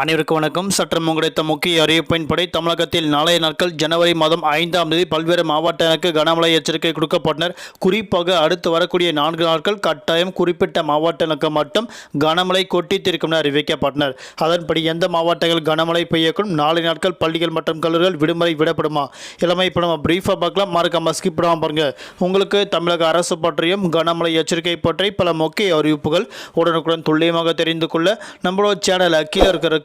அனைவருக்கும் வணக்கம். சற்றம் கிடைத்த முக்கிய அறிவிப்பின்படி தமிழகத்தில் நாளைய நாட்கள் ஜனவரி மாதம் ஐந்தாம் தேதி பல்வேறு மாவட்டங்களுக்கு கனமழை எச்சரிக்கை கொடுக்கப்பட்டனர். குறிப்பாக அடுத்து வரக்கூடிய நான்கு நாட்கள் கட்டாயம் குறிப்பிட்ட மாவட்டங்களுக்கு மட்டும் கனமழை கொட்டித்திருக்கும் என அறிவிக்கப்பட்டனர். அதன்படி எந்த மாவட்டங்கள் கனமழை பெய்யக்கும் நாளை நாட்கள் பள்ளிகள் மற்றும் கல்லூரிகள் விடுமுறை விடப்படுமா? இளமை இப்போ நம்ம பிரீஃபாக பார்க்கலாம். மறக்காமல் ஸ்கிப் பண்ணாமல் பாருங்க. உங்களுக்கு தமிழக அரசு பற்றியும் கனமழை எச்சரிக்கை பற்றி பல முக்கிய அறிவிப்புகள் உடனுக்குடன் துல்லியமாக தெரிந்து கொள்ள நம்மளோட சேனலை கீழே இருக்கிற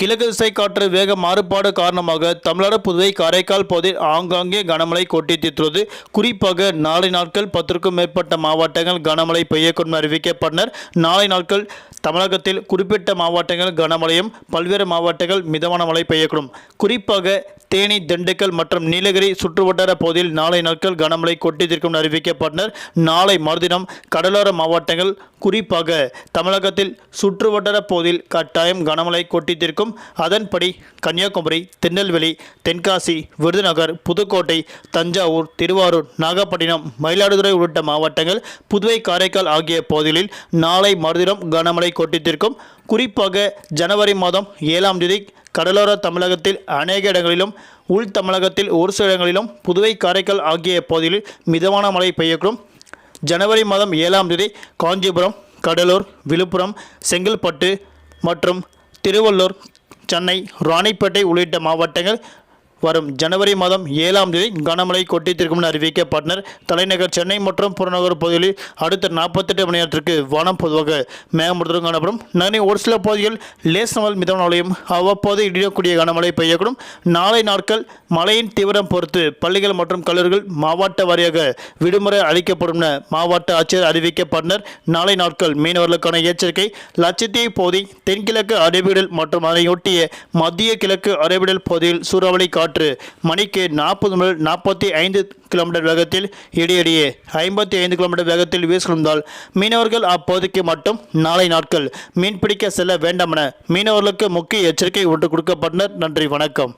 கிழக்கு திசை காற்று வேக மாறுபாடு காரணமாக தமிழ்நாடு புதுவை காரைக்கால் பகுதியில் ஆங்காங்கே கனமழை கொட்டித்தித்துள்ளது குறிப்பாக நாளை நாட்கள் பத்திற்கும் மேற்பட்ட மாவட்டங்கள் கனமழை பெய்யக்கூடும் அறிவிக்கப்பட்டனர். நாளை நாட்கள் தமிழகத்தில் குறிப்பிட்ட மாவட்டங்கள் கனமழையும் பல்வேறு மாவட்டங்கள் மிதமான மழை பெய்யக்கூடும். குறிப்பாக தேனி திண்டுக்கல் மற்றும் நீலகிரி சுற்றுவட்டார பகுதியில் நாளை நாட்கள் கனமழை கொட்டித்திருக்கும் அறிவிக்கப்பட்டனர். நாளை மறுதினம் கடலோர மாவட்டங்கள் குறிப்பாக தமிழகத்தில் சுற்றுவட்டார பகுதியில் கட்டாயம் கனமழை கொட்டித்திருக்கும் அதன்படி கன்னியாகுமரி திருநெல்வேலி தென்காசி விருதுநகர் புதுக்கோட்டை தஞ்சாவூர் திருவாரூர் நாகப்பட்டினம் மயிலாடுதுறை உள்ளிட்ட மாவட்டங்கள் புதுவை காரைக்கால் ஆகிய பகுதிகளில் நாளை மறுதினம் கனமழை கொட்டித்திருக்கும். குறிப்பாக ஜனவரி மாதம் ஏழாம் தேதி கடலோர தமிழகத்தில் அநேக இடங்களிலும் உள் தமிழகத்தில் ஒரு சில இடங்களிலும் புதுவை காரைக்கால் ஆகிய பகுதிகளில் மிதமான மழை பெய்யக்கூடும். ஜனவரி மாதம் ஏழாம் தேதி காஞ்சிபுரம் கடலூர் விழுப்புரம் செங்கல்பட்டு மற்றும் திருவள்ளூர் சென்னை ராணிப்பேட்டை உள்ளிட்ட மாவட்டங்கள் வரும். ஜனவரி மாதம் ஏழாம் தேதி கனமழை கொட்டித்திருக்கும் என அறிவிக்கப்பட்டனர். தலைநகர் சென்னை மற்றும் புறநகர் பகுதிகளில் அடுத்த நாற்பத்தெட்டு மணி நேரத்திற்கு வானம் பொதுவாக மேகமூட்டத்துடன் காணப்படும். நகரின் ஒரு சில பகுதிகள் லேசனவல் மிதமான மழையும் அவ்வப்போது இடியக்கூடிய கனமழை பெய்யக்கூடும். நாளை நாட்கள் மழையின் தீவிரம் பொறுத்து பள்ளிகள் மற்றும் கல்லூரிகள் மாவட்ட வாரியாக விடுமுறை அளிக்கப்படும் என மாவட்ட ஆட்சியர் அறிவிக்கப்பட்டனர். நாளை நாட்கள் மீனவர்களுக்கான எச்சரிக்கை லட்சத்தீவு பகுதி தென்கிழக்கு அறிவிடல் மற்றும் அதனையொட்டிய மத்திய கிழக்கு அரபிடல் பகுதியில் சூறாவளி காற்று மணிக்கு நாற்பது முதல் நாற்பத்தி ஐந்து கிலோமீட்டர் வேகத்தில் இடையிடையே ஐம்பத்தி ஐந்து கிலோமீட்டர் வேகத்தில் வீசிருந்தால் மீனவர்கள் அப்போதைக்கு மட்டும் நாளை நாட்கள் மீன்பிடிக்க செல்ல வேண்டாம் என மீனவர்களுக்கு முக்கிய எச்சரிக்கை ஒன்று கொடுக்கப்பட்டனர். நன்றி வணக்கம்.